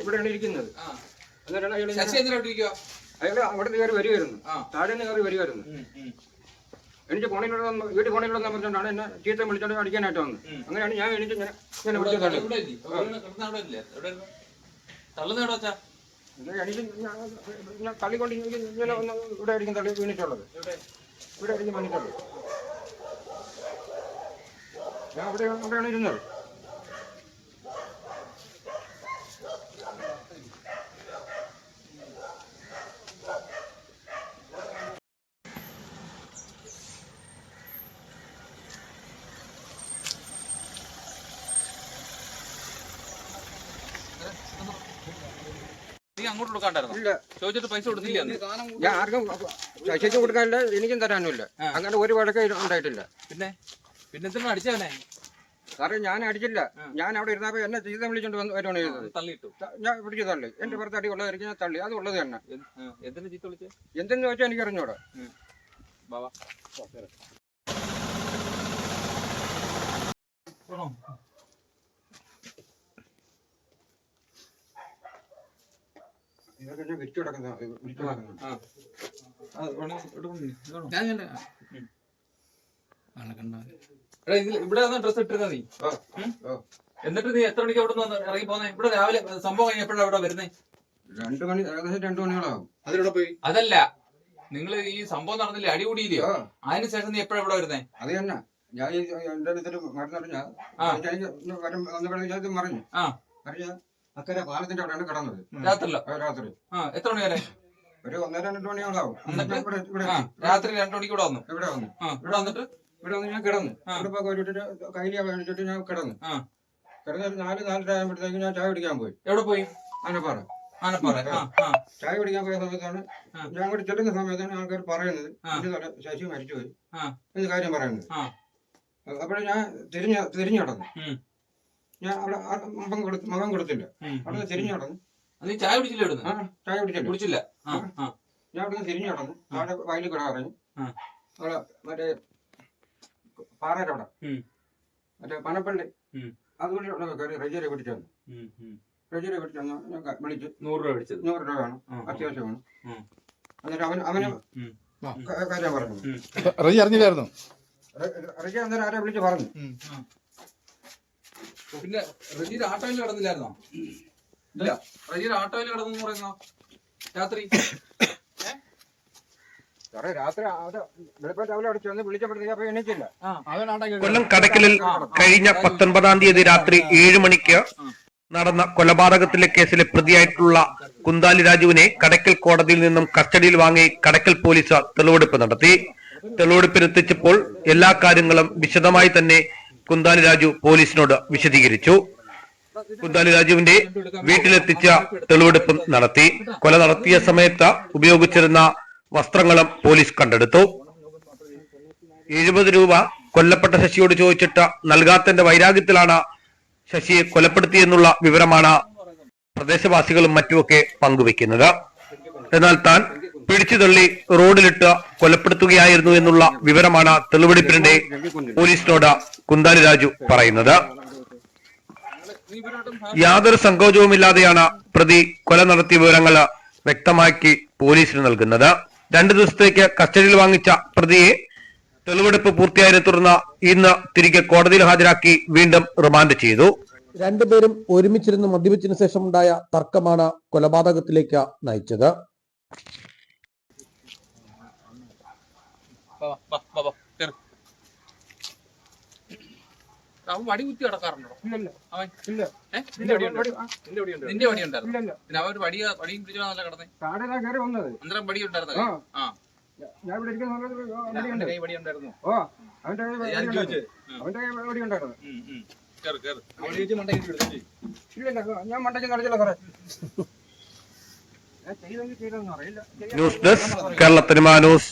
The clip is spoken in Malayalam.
ഇവിടെയാണ് ഇരിക്കുന്നത്. അയാൾ അയാൾ അവിടെ നിന്ന് കയറി വരികയായിരുന്നു ആ. താഴെ നിന്ന് കയറി വരികയായിരുന്നു ഉം, ഉം. എനിക്ക് ഫോണിലുള്ള വീട്ടിൽ പറഞ്ഞുകൊണ്ടാണ് എന്നെ ചീത്ത വിളിച്ചോണ്ട് അടിക്കാനായിട്ട് വന്നത്. അങ്ങനെയാണ് ഞാൻ എനിക്ക് ഇങ്ങനെ വിളിച്ചതാണ് ഞാൻ തള്ളിക്കൊണ്ട് ഇങ്ങനെ ഇങ്ങനെ ഒന്ന് ഇവിടെ ആയിരിക്കും തള്ളി വീണിട്ടുള്ളത്? ഇവിടെ ആയിരിക്കും വീണിട്ടുള്ളത്. ഞാൻ അവിടെ അവിടെയാണ് ഇരുന്നത്. അങ്ങോട്ട് കൊടുക്കാണ്ടായിരുന്നോ? ചോദിച്ചിട്ട് പൈസ കൊടുത്തില്ല ഞാൻ ആർക്കും ശശിക്കും കൊടുക്കാനില്ല എനിക്കും തരാനുമില്ല. അങ്ങനെ ഒരു വഴക്കം ഇത് ഉണ്ടായിട്ടില്ല. പിന്നെ? പിന്നെ എന്തിനാ അടിച്ചവനെ? സാറേ ഞാൻ അടിച്ചില്ല. ഞാൻ അവിടെ ഇരുന്നപ്പോ എന്നെ ചീത്ത വിളിച്ചോണ്ട് വന്ന് വരുവാണ് ചെയ്തത്. തള്ളിയിട്ടു. ഞാൻ പിടിച്ച് തള്ളി. എന്റെ പുറത്ത് അടി ഉള്ളതായിരിക്കും ഞാൻ തള്ളി. അത് ഉള്ളത് തന്നെ. എന്തിനാ ചീത്ത വിളിച്ചേ? എന്തെന്ന് ചോദിച്ചാൽ എനിക്ക് അറിഞ്ഞൂടെ. ബാബാ ഇതൊക്കെ വിരിച്ചു കിടക്കുന്ന വിരിച്ചു കിടക്കുന്നു. ഇവിടെ ഡ്രസ് ഇട്ടിരുന്ന നീ എന്നിട്ട് നീ എത്ര മണിക്ക് അവിടെ നിന്ന് ഇറങ്ങി പോന്നെ? ഇവിടെ രാവിലെ സംഭവം കഴിഞ്ഞപ്പോഴാണ് അവിടെ വരുന്നേ? രണ്ടു മണി ഏകദേശം രണ്ടു മണികളാകും അതിലൂടെ പോയി? അതല്ല നിങ്ങൾ ഈ സംഭവം നടന്നില്ല അടികൂടിയില്ലയോ അതിനുശേഷം നീ എപ്പോഴാ ഇവിടെ വരുന്നേ? അത് തന്നെ. ഞാൻ എന്റെ അടുത്തൊരു മരുന്നറിഞ്ഞ ആ. വരും മറിഞ്ഞു. ആ. അറിഞ്ഞ അക്കരെ പാലത്തിന്റെ അവിടെയാണ് കിടന്നത്. രാത്രിയിലോ? രാത്രി. ആ എത്ര മണി വരെ? ഒരു ഒന്നര രണ്ട് മണിയോളാവും. രാത്രി രണ്ടു മണിക്ക് ഇവിടെ വന്നു? ഇവിടെ വന്നു. ഇവിടെ വന്നിട്ട്? ഇവിടെ വന്ന് ഞാൻ കിടന്നു. ഇവിടെ പോയി ഇട്ടിട്ട് കയ്യിലാ ഞാൻ കിടന്നു. ആ. കിടന്ന് ഒരു നാല് നാലര ആകുമ്പോഴത്തേക്കും ഞാൻ ചായ കുടിക്കാൻ പോയി. എവിടെ പോയി? ആനപ്പാറ. ആനപ്പാറ. ചായ കുടിക്കാൻ പോയ സമയത്താണ് ഞാൻ കൂടി ചെല്ലുന്ന സമയത്താണ് ആൾക്കാർ പറയുന്നത്. ശശി മരിച്ചുപോയി. ആ. എന്ന് കാര്യം പറയുന്നത്. ആ. അപ്പോൾ ഞാൻ തിരിഞ്ഞ തിരിഞ്ഞു നടന്നു. ഉം. ഞാൻ അവിടെ മുഖം കൊടുത്ത് മുഖം കൊടുത്തില്ല. അവിടെ. തിരിഞ്ഞു നടന്നു. നീ ചായ കുടിച്ചില്ല ഇവിടുന്ന് ആ ചായ കുടിച്ചില്ല. കുടിച്ചില്ല? ഞാൻ അവിടെ തിരിഞ്ഞു നടന്നു. അവിടെ വയലിൽ കൂടെ പറഞ്ഞു അവിടെ മറ്റേ പാറയുടെ അവിടെ. മറ്റേ പനപ്പള്ളി. അതുകൊണ്ട് അവിടെ കയറി റെജിയെ പിടിച്ചു വന്നു. ഉം. പിടിച്ചു വന്നു ഞാൻ വിളിച്ചു നൂറ് രൂപ പിടിച്ചത് നൂറ് രൂപ വേണം. അത്യാവശ്യം വേണം. എന്നിട്ട് അവൻ അവന് കാര്യം പറഞ്ഞു. റജി അറിഞ്ഞില്ലായിരുന്നു? റെജി അന്നേരം ആരെ വിളിച്ച് പറഞ്ഞു. പിന്നെ റജീർ ആട്ടോയിൽ കിടന്നില്ലായിരുന്നോ? ഇല്ല. റജീർ ആട്ടോയിൽ കിടന്നു പറയുന്നോ? രാത്രി? കൊല്ലം കടക്കലിൽ കഴിഞ്ഞ പത്തൊൻപതാം തീയതി രാത്രി ഏഴ് മണിക്ക് നടന്ന കൊലപാതകത്തിലെ കേസിലെ പ്രതിയായിട്ടുള്ള കുന്താലി രാജുവിനെ കടക്കൽ കോടതിയിൽ നിന്നും കസ്റ്റഡിയിൽ വാങ്ങി കടക്കൽ പോലീസ് തെളിവെടുപ്പ് നടത്തി. തെളിവെടുപ്പിനെത്തിച്ചപ്പോൾ എല്ലാ കാര്യങ്ങളും വിശദമായി തന്നെ കുന്താലി രാജു പോലീസിനോട് വിശദീകരിച്ചു. കുന്താലി രാജുവിന്റെ വീട്ടിലെത്തിച്ച തെളിവെടുപ്പ് നടത്തി. കൊല നടത്തിയ സമയത്ത് ഉപയോഗിച്ചിരുന്ന വസ്ത്രങ്ങളും പോലീസ് കണ്ടെടുത്തു. എഴുപത് രൂപ കൊല്ലപ്പെട്ട ശശിയോട് ചോദിച്ചിട്ട് നൽകാത്തന്റെ വൈരാഗ്യത്തിലാണ് ശശിയെ കൊലപ്പെടുത്തിയെന്നുള്ള വിവരമാണ് പ്രദേശവാസികളും മറ്റുമൊക്കെ പങ്കുവെക്കുന്നത് എന്നാൽ താൻ പിടിച്ചു തള്ളി റോഡിലിട്ട് കൊലപ്പെടുത്തുകയായിരുന്നു എന്നുള്ള വിവരമാണ് തെളിവെടുപ്പിനിടെ പോലീസിനോട് കുന്താലി രാജു പറയുന്നത്. യാതൊരു സങ്കോചവുമില്ലാതെയാണ് പ്രതി കൊല നടത്തിയ വിവരങ്ങൾ വ്യക്തമാക്കി പോലീസിന് നൽകുന്നത്. രണ്ടു ദിവസത്തേക്ക് കസ്റ്റഡിയിൽ വാങ്ങിച്ച പ്രതിയെ തെളിവെടുപ്പ് പൂർത്തിയായതിനെ തുടർന്ന് ഇന്ന് തിരികെ കോടതിയിൽ ഹാജരാക്കി വീണ്ടും റിമാൻഡ് ചെയ്തു. രണ്ടുപേരും ഒരുമിച്ചിരുന്ന് മദ്യപിച്ചതിനു ശേഷമുണ്ടായ തർക്കമാണ് കൊലപാതകത്തിലേക്ക് നയിച്ചത്. അവൻ വടി കുത്തി കിടക്കാറുണ്ടോ അവൻ? നിന്റെ വടി ഉണ്ടായിരുന്നു. പിന്നെ അവൻ വടി വടിയും പിടിച്ചാണല്ലോ കിടന്നേ? അന്നേരം വടി ഉണ്ടായിരുന്നു? ആ. ഞാൻ ഇവിടെ ഇരിക്കുന്ന സമയത്ത് വടി അവന്റെ വടി ഉണ്ടായിരുന്നു. ഓ അവന്റെ വടി ഞാൻ അവന്റെ വടി ഉണ്ടായിരുന്നു. മണ്ടയ്ക്ക് നടത്തില്ല സാറേ. ന്യൂസ് ഡെസ്ക് കേരളത്തിന് ന്യൂസ്